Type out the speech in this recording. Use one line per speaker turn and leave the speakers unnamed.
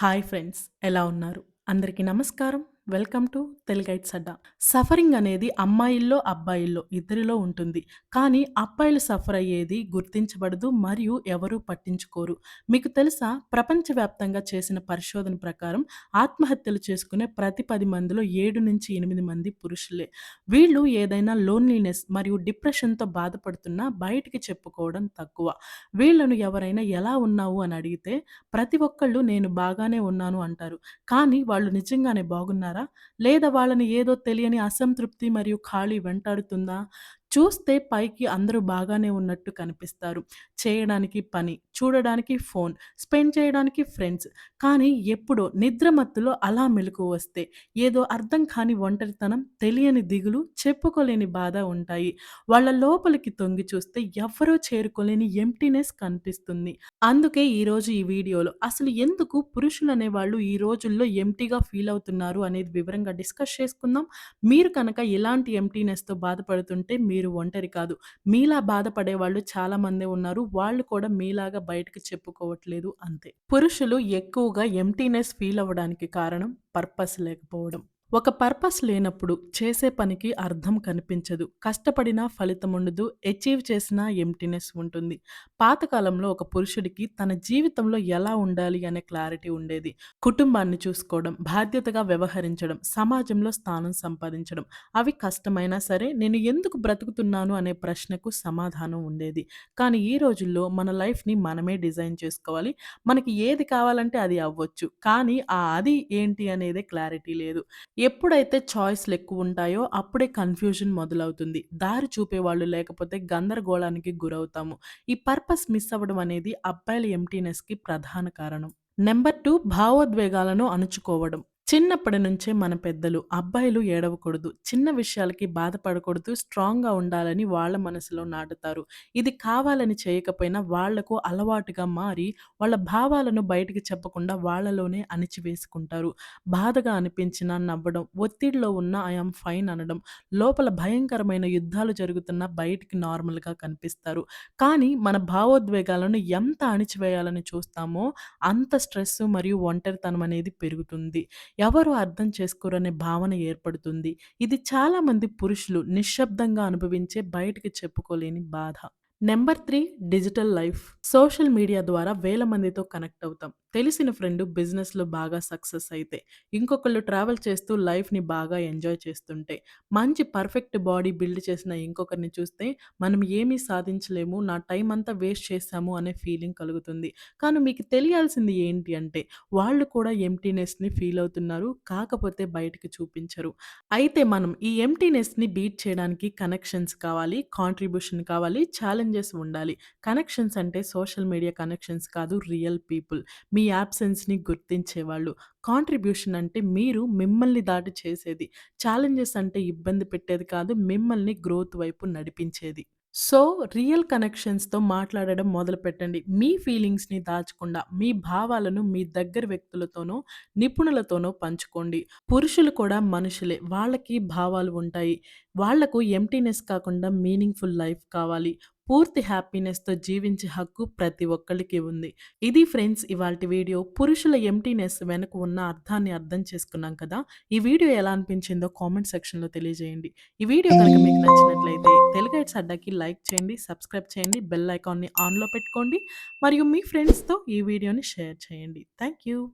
Hi friends ఎలా ఉన్నారు? అందరికీ నమస్కారం. Welcome to Teluguites Adda suffering అనేది అమ్మాయిల్లో అబ్బాయిల్లో ఇద్దరిలో ఉంటుంది. కానీ అబ్బాయిలు సఫర్ అయ్యేది గుర్తించబడదు మరియు ఎవరూ పట్టించుకోరు. మీకు తెలుసా? ప్రపంచవ్యాప్తంగా చేసిన పరిశోధన ప్రకారం ఆత్మహత్యలు చేసుకునే ప్రతి పది మందిలో ఏడు నుంచి ఎనిమిది మంది పురుషులే. వీళ్ళు ఏదైనా లోన్లీనెస్ మరియు డిప్రెషన్తో బాధపడుతున్నా బయటికి చెప్పుకోవడం తక్కువ. వీళ్ళను ఎవరైనా ఎలా ఉన్నావు అని అడిగితే ప్రతి ఒక్కళ్ళు నేను బాగానే ఉన్నాను అంటారు. కానీ వాళ్ళు నిజంగానే బాగున్నారు? లేదా వాళ్ళని ఏదో తెలియని అసంతృప్తి మరియు ఖాళీ వెంటాడుతుందా? చూస్తే పైకి అందరూ బాగానే ఉన్నట్టు కనిపిస్తారు. చేయడానికి పని చూడడానికి ఫోన్ స్పెండ్ చేయడానికి ఫ్రెండ్స్. కానీ ఎప్పుడో నిద్రమత్తులో అలా మెలకు వస్తే ఏదో అర్థం కాని ఒంటరితనం తెలియని దిగులు చెప్పుకోలేని బాధ ఉంటాయి. వాళ్ళ లోపలికి తొంగి చూస్తే ఎవ్వరూ చేరుకోలేని ఎంటీనెస్ కనిపిస్తుంది. అందుకే ఈరోజు ఈ వీడియోలో అసలు ఎందుకు పురుషులు అనేవాళ్ళు ఈ రోజుల్లో ఎంటీగా ఫీల్ అవుతున్నారు అనేది వివరంగా డిస్కస్ చేసుకుందాం. మీరు కనుక ఇలాంటి ఎంటీనెస్తో బాధపడుతుంటే మీరు ఒంటరి కాదు. మీలా బాధపడే వాళ్ళు చాలా మంది ఉన్నారు. వాళ్ళు కూడా మీలాగా బయటకు చెప్పుకోవట్లేదు అంతే. పురుషులు ఎక్కువగా ఎంటీనెస్ ఫీల్ అవ్వడానికి కారణం పర్పస్ లేకపోవడం. ఒక పర్పస్ లేనప్పుడు చేసే పనికి అర్థం కనిపించదు. కష్టపడినా ఫలితం ఉండదు. అచీవ్ చేసినా ఎంటీనెస్ ఉంటుంది. పాతకాలంలో ఒక పురుషుడికి తన జీవితంలో ఎలా ఉండాలి అనే క్లారిటీ ఉండేది. కుటుంబాన్ని చూసుకోవడం బాధ్యతగా వ్యవహరించడం సమాజంలో స్థానం సంపాదించడం అవి కష్టమైనా సరే నేను ఎందుకు బ్రతుకుతున్నాను అనే ప్రశ్నకు సమాధానం ఉండేది. కానీ ఈ రోజుల్లో మన లైఫ్ని మనమే డిజైన్ చేసుకోవాలి. మనకి ఏది కావాలంటే అది అవ్వచ్చు. కానీ ఆ అది ఏంటి అనేదే క్లారిటీ లేదు. ఎప్పుడైతే చాయిస్లు ఎక్కువ ఉంటాయో అప్పుడే కన్ఫ్యూజన్ మొదలవుతుంది. దారి చూపేవాళ్ళు లేకపోతే గందరగోళానికి గురవుతాము. ఈ పర్పస్ మిస్ అవ్వడం అనేది అబ్బాయిల ఎంటీనెస్కి ప్రధాన కారణం. నెంబర్ టూ భావోద్వేగాలను అణుచుకోవడం. చిన్నప్పటి నుంచే మన పెద్దలు అబ్బాయిలు ఏడవకూడదు. చిన్న విషయాలకి బాధపడకూడదు. స్ట్రాంగ్గా ఉండాలని వాళ్ళ మనసులో నాటుతారు. ఇది కావాలని చేయకపోయినా వాళ్ళకు అలవాటుగా మారి వాళ్ళ భావాలను బయటికి చెప్పకుండా వాళ్ళలోనే అణిచివేసుకుంటారు. బాధగా అనిపించినా నవ్వడం ఒత్తిడిలో ఉన్న ఐఎమ్ ఫైన్ అనడం లోపల భయంకరమైన యుద్ధాలు జరుగుతున్న బయటికి నార్మల్గా కనిపిస్తారు. కానీ మన భావోద్వేగాలను ఎంత అణిచివేయాలని చూస్తామో అంత స్ట్రెస్ మరియు ఒంటరితనం అనేది పెరుగుతుంది. ఎవరు అర్థం చేసుకోరనే భావన ఏర్పడుతుంది. ఇది చాలామంది పురుషులు నిశ్శబ్దంగా అనుభవించే బయటికి చెప్పుకోలేని బాధ. Number three digital life. Social media ద్వారా వేల మందితో కనెక్ట్ అవుతాం. తెలిసిన ఫ్రెండ్ బిజినెస్లో బాగా సక్సెస్ అయితే ఇంకొకళ్ళు ట్రావెల్ చేస్తూ లైఫ్ని బాగా ఎంజాయ్ చేస్తుంటే మంచి పర్ఫెక్ట్ బాడీ బిల్డ్ చేసిన ఇంకొకరిని చూస్తే మనం ఏమీ సాధించలేము నా టైం అంతా వేస్ట్ చేశాము అనే ఫీలింగ్ కలుగుతుంది. కానీ మీకు తెలియాల్సింది ఏంటి అంటే వాళ్ళు కూడా ఎంటీనెస్ని ఫీల్ అవుతున్నారు కాకపోతే బయటకు చూపించరు. అయితే మనం ఈ ఎంటీనెస్ని బీట్ చేయడానికి కనెక్షన్స్ కావాలి కాంట్రిబ్యూషన్ కావాలి చేసి ఉండాలి. కనెక్షన్స్ అంటే సోషల్ మీడియా కనెక్షన్స్ కాదు రియల్ పీపుల్. మీ యాబ్సెన్స్ని గుర్తించేవాళ్ళు. కాంట్రిబ్యూషన్ అంటే మీరు మిమ్మల్ని దాటి చేసేది. ఛాలెంజెస్ అంటే ఇబ్బంది పెట్టేది కాదు మిమ్మల్ని గ్రోత్ వైపు నడిపించేది. సో రియల్ కనెక్షన్స్తో మాట్లాడడం మొదలుపెట్టండి మీ ఫీలింగ్స్ని దాచకుండా మీ భావాలను మీ దగ్గర వ్యక్తులతోనో నిపుణులతోనో పంచుకోండి. పురుషులు కూడా మనుషులే. వాళ్ళకి భావాలు ఉంటాయి. వాళ్ళకు ఎంటీనెస్ కాకుండా మీనింగ్ఫుల్ లైఫ్ కావాలి. పూర్తి హ్యాపీనెస్తో జీవించే హక్కు ప్రతి ఒక్కరికి ఉంది. ఇది ఫ్రెండ్స్ ఇవాళ వీడియో పురుషుల ఎంటీనెస్ వెనక ఉన్న అర్థాన్ని అర్థం చేసుకున్నాం కదా? ఈ వీడియో ఎలా అనిపించిందో కామెంట్ సెక్షన్లో తెలియజేయండి. ఈ వీడియో కనుక మీకు నచ్చినట్లయితే తెలుగైట్స్ అడ్డాకి లైక్ చేయండి సబ్స్క్రైబ్ చేయండి బెల్ ఐకాన్ని ఆన్లో పెట్టుకోండి మరియు మీ ఫ్రెండ్స్తో ఈ వీడియోని షేర్ చేయండి. Thank you